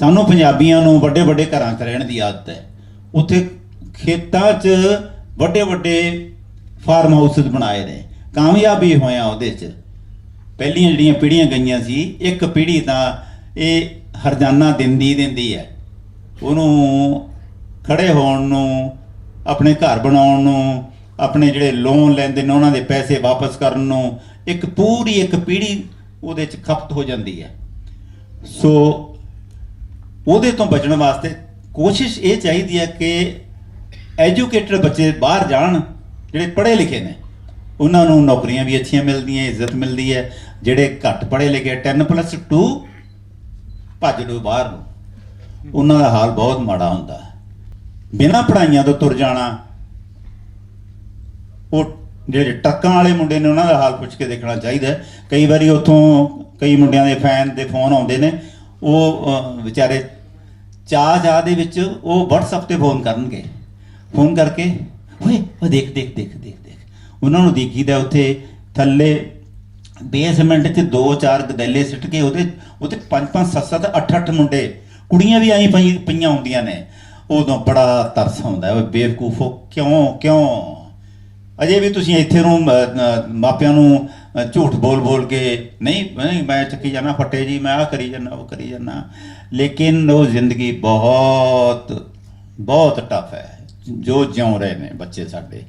ਸਾਨੂੰ ਪੰਜਾਬੀਆਂ ਨੂੰ ਵੱਡੇ ਵੱਡੇ ਘਰਾਂ 'ਚ ਰਹਿਣ ਦੀ ਆਦਤ ਹੈ। ਉੱਥੇ ਖੇਤਾਂ 'ਚ ਵੱਡੇ ਵੱਡੇ ਫਾਰਮ ਹਾਊਸਸ ਬਣਾਏ ਨੇ। ਕਾਮਯਾਬ ਵੀ ਹੋਇਆ ਉਹਦੇ 'ਚ। ਪਹਿਲੀਆਂ ਜਿਹੜੀਆਂ ਪੀੜ੍ਹੀਆਂ ਗਈਆਂ ਸੀ, ਇੱਕ ਪੀੜ੍ਹੀ ਤਾਂ ਇਹ ਹਰਜਾਨਾ ਦਿੰਦੀ ਦਿੰਦੀ ਹੈ। ਉਹਨੂੰ ਖੜੇ ਹੋਣ ਨੂੰ, ਆਪਣੇ ਘਰ ਬਣਾਉਣ ਨੂੰ, ਆਪਣੇ ਜਿਹੜੇ ਲੋਨ ਲੈਂਦੇ ਨੇ, ਉਹਨਾਂ ਦੇ ਪੈਸੇ ਵਾਪਸ ਕਰਨ ਨੂੰ, ਇੱਕ ਪੂਰੀ ਇੱਕ ਪੀੜ੍ਹੀ ਉਹਦੇ 'ਚ ਖਪਤ ਹੋ ਜਾਂਦੀ ਹੈ। ਸੋ ਉਹਦੇ ਤੋਂ ਬਚਣ ਵਾਸਤੇ ਕੋਸ਼ਿਸ਼ ਇਹ ਚਾਹੀਦੀ ਹੈ ਕਿ ਐਜੂਕੇਟਡ ਬੱਚੇ ਬਾਹਰ ਜਾਣ, ਜਿਹੜੇ ਪੜ੍ਹੇ ਲਿਖੇ ਨੇ। ਉਹਨਾਂ ਨੂੰ ਨੌਕਰੀਆਂ ਵੀ ਅੱਛੀਆਂ ਮਿਲਦੀਆਂ, ਇੱਜ਼ਤ ਮਿਲਦੀ ਹੈ। ਜਿਹੜੇ ਘੱਟ ਪੜ੍ਹੇ ਲਿਖੇ 10+2 ਭੱਜ ਲੋ ਬਾਹਰ ਨੂੰ। ਉਹਨਾਂ ਦਾ ਹਾਲ ਬਹੁਤ ਮਾੜਾ ਹੁੰਦਾ ਹੈ। ਬਿਨਾਂ ਪੜ੍ਹਾਈਆਂ ਤੋਂ ਤੁਰ ਜਾਣਾ, ਉਹ ਜਿਹੜੇ ਟਰੱਕਾਂ ਵਾਲੇ ਮੁੰਡੇ ਨੇ, ਉਹਨਾਂ ਦਾ ਹਾਲ ਪੁੱਛ ਕੇ ਦੇਖਣਾ ਚਾਹੀਦਾ ਕਈ ਵਾਰੀ ਉੱਥੋਂ ਕਈ ਮੁੰਡਿਆਂ ਦੇ ਫੈਨ ਦੇ ਫੋਨ ਆਉਂਦੇ ਨੇ। ਉਹ ਵਿਚਾਰੇ ਚਾਹ ਚਾਹ ਦੇ ਵਿੱਚ ਉਹ WhatsApp ਤੇ ਫੋਨ ਕਰਨਗੇ। ਫੋਨ ਕਰਕੇ, ਓਏ ਉਹ ਦੇਖ ਦੇਖ ਦੇਖ ਦੇਖ ਦੇਖ। ਉਹਨਾਂ ਨੂੰ ਦੇਖੀਦਾ ਉੱਥੇ ਥੱਲੇ ਬੇਸਮੈਂਟ 'ਚ ਦੋ ਚਾਰ ਗਦੈਲੇ ਸਿੱਟ ਕੇ ਉਹਦੇ ਉਹਤੇ ਪੰਜ ਪੰਜ, ਸੱਤ ਸੱਤ, ਅੱਠ ਅੱਠ ਮੁੰਡੇ, ਕੁੜੀਆਂ ਵੀ ਆਈ ਪਈ, ਪਈਆਂ ਹੁੰਦੀਆਂ ਨੇ। ਉਦੋਂ ਬੜਾ ਤਰਸ ਆਉਂਦਾ ਓਏ ਬੇਵਕੂਫੋ, ਕਿਉਂ ਕਿਉਂ? ਅਜੇ ਵੀ ਤੁਸੀਂ ਇੱਥੇ ਨੂੰ ਮਾਪਿਆਂ ਨੂੰ ਝੂਠ ਬੋਲ ਬੋਲ ਕੇ ਨਹੀਂ ਨਹੀਂ, ਮੈਂ ਚੱਕੀ ਜਾਣਾ ਫੱਟੇ ਜੀ, ਮੈਂ ਆ ਕਰੀ ਜਾਣਾ ਉਹ ਕਰੀ ਜਾਣਾ ਲੇਕਿਨ ਉਹ ਜ਼ਿੰਦਗੀ ਬਹੁਤ ਬਹੁਤ ਟਫ ਹੈ, ਜੋ ਜਿਉ ਰਹੇ ਨੇ ਬੱਚੇ ਸਾਡੇ।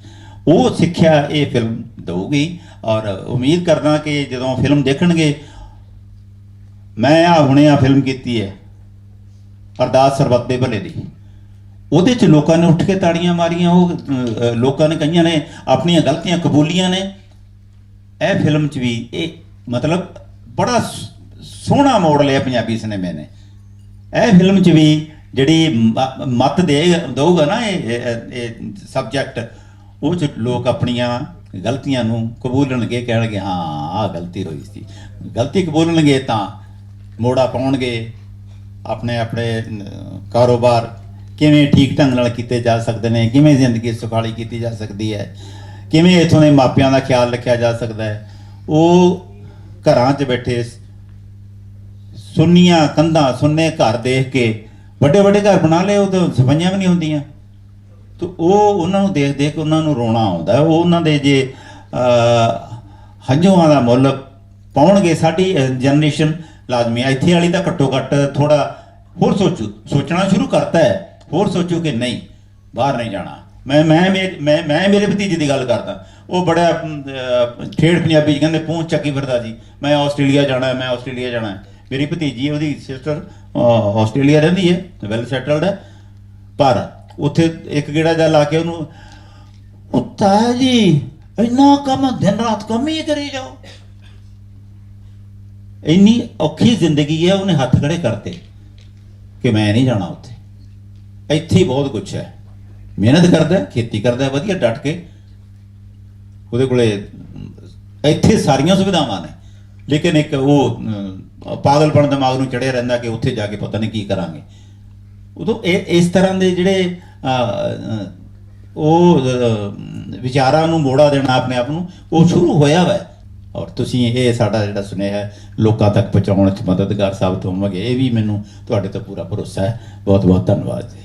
ਉਹ ਸਿੱਖਿਆ ਇਹ ਫਿਲਮ ਦਊਗੀ ਔਰ ਉਮੀਦ ਕਰਦਾ ਕਿ ਜਦੋਂ ਫਿਲਮ ਦੇਖਣਗੇ, ਮੈਂ ਆ ਹੁਣੇ ਆ ਫਿਲਮ ਕੀਤੀ ਹੈ, ਅਰਦਾਸ ਸਰਬੱਤ ਦੇ ਭਲੇ ਦੀ। ਉਹਦੇ ਚ ਲੋਕਾਂ ਨੇ ਉੱਠ ਕੇ ਤਾੜੀਆਂ ਮਾਰੀਆਂ, ਉਹ ਲੋਕਾਂ ਨੇ ਕਈਆਂ ਨੇ, ਆਪਣੀਆਂ ਗਲਤੀਆਂ ਕਬੂਲੀਆਂ ਨੇ। ਇਹ ਫਿਲਮ ਚ ਵੀ ਇਹ ਮਤਲਬ ਬੜਾ ਸ- ਸੋਹਣਾ ਮੋੜ ਲਿਆ ਪੰਜਾਬੀ ਸਿਨੇਮੇ ਨੇ। ਇਹ ਫਿਲਮ ਚ ਵੀ ਜਿਹੜੀ ਮ- ਮਤ ਦੇ, ਦਊਗਾ ਨਾ ਇਹ ਸਬਜੈਕਟ ਉਹ ਚ ਲੋਕ ਆਪਣੀਆਂ ਗਲਤੀਆਂ ਨੂੰ ਕਬੂਲਣਗੇ, ਕਹਿਣਗੇ, ਹਾਂ, ਆਹ ਗਲਤੀ ਹੋਈ ਸੀ। ਗਲਤੀ ਕਬੂਲਣਗੇ ਤਾਂ ਮੋੜਾ ਪਾਉਣਗੇ, ਆਪਣੇ ਆਪਣੇ ਕਾਰੋਬਾਰ ਕਿਵੇਂ ਠੀਕ ਢੰਗ ਨਾਲ ਕੀਤੇ ਜਾ ਸਕਦੇ ਨੇ, ਕਿਵੇਂ ਜ਼ਿੰਦਗੀ ਸੁਖਾਲੀ ਕੀਤੀ ਜਾ ਸਕਦੀ ਹੈ। ਕਿਵੇਂ ਇਥੋਂ ਦੇ ਮਾਪਿਆਂ ਦਾ ਖਿਆਲ ਰੱਖਿਆ ਜਾ ਸਕਦਾ ਹੈ? ਉਹ ਘਰਾਂ 'ਚ ਬੈਠੇ ਸੁੰਨੀਆਂ ਕੰਧਾਂ ਸੁੰਨੇ ਘਰ ਦੇਖ ਕੇ ਵੱਡੇ ਵੱਡੇ ਘਰ ਬਣਾ ਲਏ, ਉਹ ਤਾਂ ਸਫਾਈਆਂ ਵੀ ਨਹੀਂ ਹੁੰਦੀਆਂ। ਤੇ ਉਹ ਉਹਨਾਂ ਨੂੰ ਦੇਖ ਦੇਖ ਕੇ ਉਹਨਾਂ ਨੂੰ ਰੋਣਾ ਆਉਂਦਾ ਉਹ ਉਹਨਾਂ ਦੇ ਜੇ ਹੰਝੂਆਂ ਦਾ ਮੁੱਲ ਪਾਉਣਗੇ, ਸਾਡੀ ਜਨਰੇਸ਼ਨ ਲਾਜ਼ਮੀ ਹੈ। ਇੱਥੇ ਵਾਲੀ ਤਾਂ ਘੱਟੋ ਘੱਟ ਥੋੜਾ ਹੋਰ ਸੋਚੂ, ਸੋਚਣਾ ਸ਼ੁਰੂ ਕਰਤਾ ਹੈ। ਹੋਰ ਸੋਚੂ ਕਿ ਨਹੀਂ, ਬਾਹਰ ਨਹੀਂ ਜਾਣਾ। ਮੈਂ ਮੈਂ ਮੇਰੇ- ਮੈਂ ਮੈਂ ਮੇਰੇ ਭਤੀਜੇ ਦੀ ਗੱਲ ਕਰਦਾ। ਉਹ ਬੜਾ ਅਮ, ਠੇਠ ਪੰਜਾਬੀ ਚ ਕਹਿੰਦੇ ਪੂੰਛ ਚੱਕੀ ਫਿਰਦਾ ਜੀ। ਮੈਂ ਆਸਟ੍ਰੇਲੀਆ ਜਾਣਾ ਮੈਂ ਆਸਟ੍ਰੇਲੀਆ ਜਾਣਾ। ਮੇਰੀ ਭਤੀਜੀ ਉਹਦੀ ਸਿਸਟਰ ਆਸਟ੍ਰੇਲੀਆ ਰਹਿੰਦੀ ਹੈ ਵੈਲ ਸੈਟਲਡ ਹੈ ਪਰ ਉੱਥੇ ਇੱਕ ਗੇੜਾ ਜਾ ਲਾ ਕੇ ਉਹਨੂੰ ਉੱਤਾ ਜੀ ਇੰਨਾ ਕੰਮ ਦਿਨ ਰਾਤ ਕੰਮ ਹੀ ਕਰੀ ਜਾਓ। ਇੰਨੀ ਔਖੀ ਜ਼ਿੰਦਗੀ ਹੈ ਉਹਨੇ ਹੱਥ ਖੜੇ ਕਰਤੇ ਕਿ ਮੈਂ ਨਹੀਂ ਜਾਣਾ ਉੱਥੇ। ਇੱਥੇ ਬਹੁਤ ਕੁਝ ਹੈ। ਮਿਹਨਤ ਕਰਦਾ, ਖੇਤੀ ਕਰਦਾ, ਵਧੀਆ ਡਟ ਕੇ ਉਹਦੇ ਕੋਲੇ, ਇੱਥੇ ਸਾਰੀਆਂ ਸੁਵਿਧਾਵਾਂ ਨੇ। ਲੇਕਿਨ ਇੱਕ ਉਹ ਪਾਗਲਪਣ ਦਿਮਾਗ ਨੂੰ ਚੜਿਆ ਰਹਿੰਦਾ ਕਿ ਉੱਥੇ ਜਾ ਕੇ ਪਤਾ ਨਹੀਂ ਕੀ ਕਰਾਂਗੇ। ਉਦੋਂ ਇਹ, ਇਸ ਤਰ੍ਹਾਂ ਦੇ ਜਿਹੜੇ ਉਹ ਵਿਚਾਰਾਂ ਨੂੰ ਮੋੜਾ ਦੇਣਾ ਆਪਣੇ ਆਪ ਨੂੰ, ਉਹ ਸ਼ੁਰੂ ਹੋਇਆ ਵਾ। ਔਰ ਤੁਸੀਂ ਇਹ ਸਾਡਾ ਜਿਹੜਾ ਸੁਨੇਹਾ ਹੈ, ਲੋਕਾਂ ਤੱਕ ਪਹੁੰਚਾਉਣ 'ਚ ਮਦਦਗਾਰ ਸਾਬਤ ਹੋਵੋਗੇ, ਇਹ ਵੀ ਮੈਨੂੰ ਤੁਹਾਡੇ ਤੋਂ ਪੂਰਾ ਭਰੋਸਾ ਹੈ। ਬਹੁਤ ਬਹੁਤ ਧੰਨਵਾਦ ਜੀ।